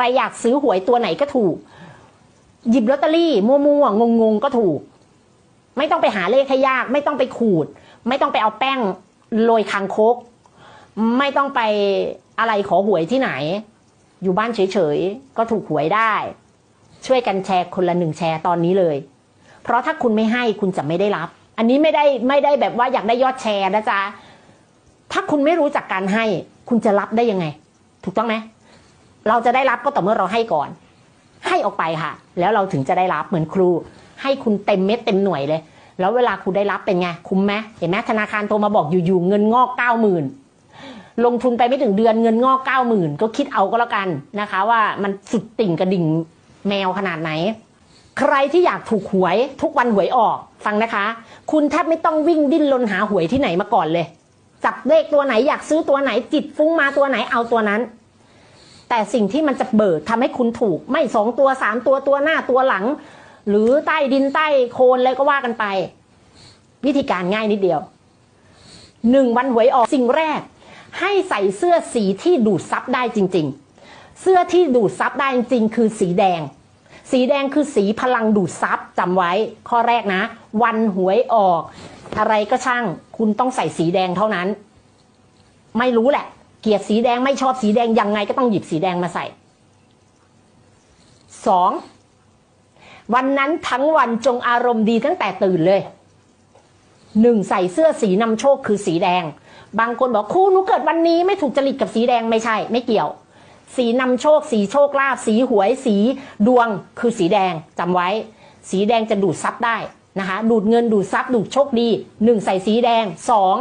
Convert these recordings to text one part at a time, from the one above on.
รอยากซื้อหวยตัวไหนก็ถูก หยิบลอตเตอรี่มั่วๆงงๆก็ถูก ไม่ต้องไปหาเลขให้ยาก ไม่ต้องไปขูด ไม่ต้องไปเอาแป้งโรยคางคก ไม่ต้องไปอะไรขอหวยที่ไหน อยู่บ้านเฉยๆก็ถูกหวยได้ ช่วยกันแชร์คนละหนึ่งแชร์ตอนนี้เลย เพราะถ้าคุณไม่ให้คุณจะไม่ได้รับ อันนี้ไม่ได้ไม่ได้แบบว่าอยากได้ยอดแชร์นะจ๊ะถ้าคุณไม่รู้จักการให้ คุณจะรับได้ยังไง ถูกต้องไหม เราจะได้รับก็ต่อเมื่อเราให้ก่อน ให้ออกไปค่ะ แล้วเราถึงจะได้รับเหมือนครู ให้คุณเต็มเม็ดเต็มหน่วยเลย แล้วเวลาคุณได้รับเป็นไงคุ้มไหมเห็นไหมธนาคารโทรมาบอกอยู่ๆเงินงอกเก้าหมื่นลงทุนไปไม่ถึงเดือนเงินงอกเก้าหมื่นก็คิดเอาก็แล้วกันนะคะ ว่ามันสุดติ่งกระดิ่งแมวขนาดไหน ใครที่อยากถูกหวยทุกวันหวยออกฟังนะคะ คุณแทบไม่ต้องวิ่งดิ้นรนหาหวยที่ไหนมาก่อนเลย จับเลขตัวไหนอยากซื้อตัวไหนจิตฟุ้งมาตัวไหนเอาตัวนั้น แต่สิ่งที่มันจะเบิกทำให้คุณถูก ไม่สองตัวสามตัวตัวหน้าตัวหลัง หรือใต้ดินใต้โคลนอะไรก็ว่ากันไป วิธีการง่ายนิดเดียวหนึ่งวันหวยออกสิ่งแรก ให้ใส่เสื้อสีที่ดูดซับได้จริง ๆ เสื้อที่ดูดซับได้จริงๆคือสีแดง สีแดงคือสีพลังดูดซับจำไว้ ข้อแรกนะ วันหวยออก อะไรก็ช่าง คุณต้องใส่สีแดงเท่านั้น ไม่รู้แหละ เกลียดสีแดงไม่ชอบสีแดงยังไงก็ต้องหยิบสีแดงมาใส่สองวันนั้นทั้งวันจงอารมณ์ดีตั้งแต่ตื่นเลยหนึ่งใส่เสื้อสีนำโชคคือสีแดง บางคนบอกครูหนูเกิดวันนี้ไม่ถูกจริตกับสีแดงไม่ใช่ ไม่เกี่ยว สีนำโชค สีโชคลาภสีหวยสีดวงคือสีแดงจำไว้ สีแดงจะดูดซับได้นะคะ ดูดเงินดูดซับดูดโชคดีหนึ่งใส่สีแดงสอง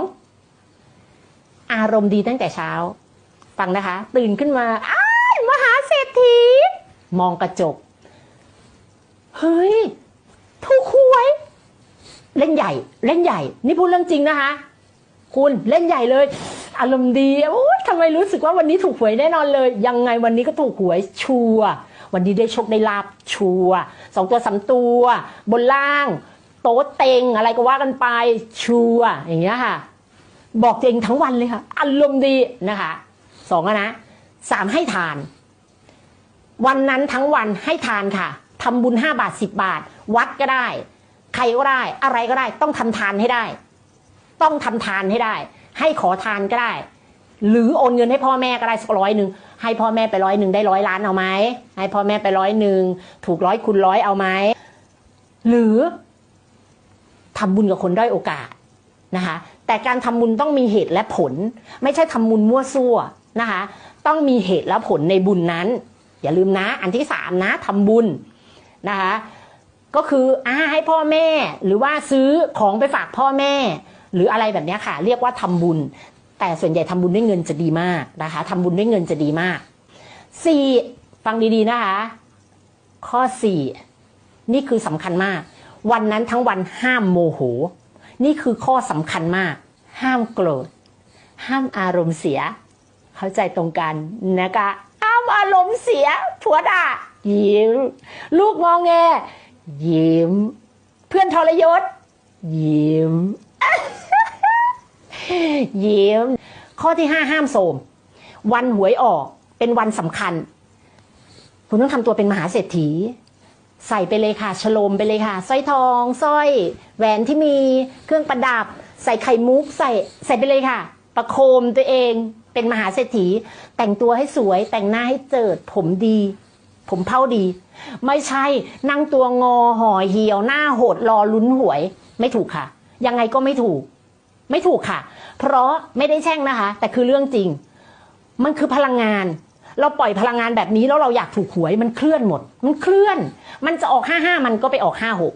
อารมณ์ดีตั้งแต่เช้า ฟังนะคะ ตื่นขึ้นมาอ้ามหาเศรษฐี มองกระจก เฮ้ย ถูกหวย เล่นใหญ่ เล่นใหญ่ นี่พูดเรื่องจริงนะคะ คุณเล่นใหญ่เลย อารมณ์ดีโอ้ยทำไมรู้สึกว่าวันนี้ถูกหวยแน่นอนเลย ยังไงวันนี้ก็ถูกหวยชัววันนี้ได้โชคได้ลาบชัวสองตัวสามตัว บนล่าง โต๊ะเต็งอะไรก็ว่ากันไปชัวอย่างเงี้ยค่ะ บอกเจงทั้งวันเลยค่ะอารมณ์ดีนะคะสองนะสามให้ทาน วันนั้นทั้งวันให้ทานค่ะทำบุญห้าบาทสิบบาท วัดก็ได้ ใครก็ได้ อะไรก็ได้ ต้องทำทานให้ได้ ต้องทำทานให้ได้ ให้ขอทานก็ได้ หรือโอนเงินให้พ่อแม่ก็ได้สักร้อยหนึ่งให้พ่อแม่ไปร้อยหนึ่งได้ร้อยล้านเอาไหมให้พ่อแม่ไปร้อยหนึ่งถูกร้อยคูณร้อยเอาไหมหรือทำบุญกับคนด้อยโอกาส นะคะแต่การทำบุญต้องมีเหตุและผล ไม่ใช่ทำบุญมั่วซั่วนะคะต้องมีเหตุและผลในบุญนั้น อย่าลืมนะอันที่สามนะทำบุญนะคะก็คืออาให้พ่อแม่หรือว่าซื้อของไปฝากพ่อแม่ หรืออะไรแบบนี้ค่ะ เรียกว่าทำบุญ แต่ส่วนใหญ่ทำบุญด้วยเงินจะดีมากนะคะทำบุญด้วยเงินจะดีมากสี่ฟังดีๆนะคะ ข้อสี่นี่คือสำคัญมาก วันนั้นทั้งวันห้ามโมโห นี่คือข้อสำคัญมาก ห้ามโกรธ ห้ามอารมณ์เสีย เข้าใจตรงกันนะคะห้ามอารมณ์เสียผัวด่ายิ้ม ลูกงองแง ยิ้ม เพื่อนทรยศ ยิ้ม ยิ้ม ข้อที่ห้าห้ามโสม วันหวยออกเป็นวันสำคัญ คุณต้องทำตัวเป็นมหาเศรษฐี ใส่ไปเลยค่ะฉลมไปเลยค่ะสร้อยทองสร้อย แหวนที่มีเครื่องประดับ ใส่ไข่มุกใส่ใส่ไปเลยค่ะ ประโคมตัวเองเป็นมหาเศรษฐี แต่งตัวให้สวย แต่งหน้าให้เจิด ผมดี ผมเผ้าดี ไม่ใช่นั่งตัวงอห่อเหี่ยวหน้าโหดรอลุ้นหวย ไม่ถูกค่ะ ยังไงก็ไม่ถูก ไม่ถูกค่ะ เพราะไม่ได้แช่งนะคะ แต่คือเรื่องจริง มันคือพลังงาน เราปล่อยพลังงานแบบนี้แล้วเราอยากถูกหวยมันเคลื่อนหมด มันเคลื่อน มันจะออกห้าห้ามันก็ไปออกห้าหก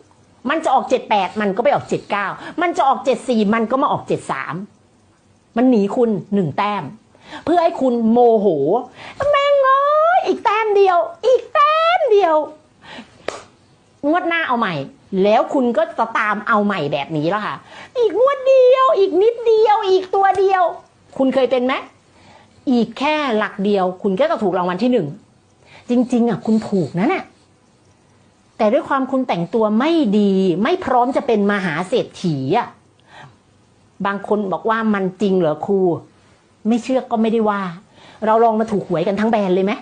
มันจะออกเจ็ดแปดมันก็ไปออกเจ็ดเก้ามันจะออกเจ็ดสี่มันก็มาออกเจ็ดสามมันหนีคุณหนึ่งแต้ม เพื่อให้คุณโมโหแม่งเอ้ยอีกแต้มเดียว อีกแต้มเดียวงวดหน้าเอาใหม่ แล้วคุณก็จะตามเอาใหม่แบบนี้แล้วค่ะ อีกงวดเดียว อีกนิดเดียว อีกตัวเดียว คุณเคยเป็นไหม อีกแค่หลักเดียว คุณก็จะถูกรางวัลที่หนึ่งจริง ๆอะคุณถูกนะเนี่ยแต่ด้วยความคุณแต่งตัวไม่ดี ไม่พร้อมจะเป็นมหาเศรษฐีอะบางคนบอกว่ามันจริงเหรอครู ไม่เชื่อก็ไม่ได้ว่า เราลองมาถูกหวยกันทั้งแบรนด์เลยไหม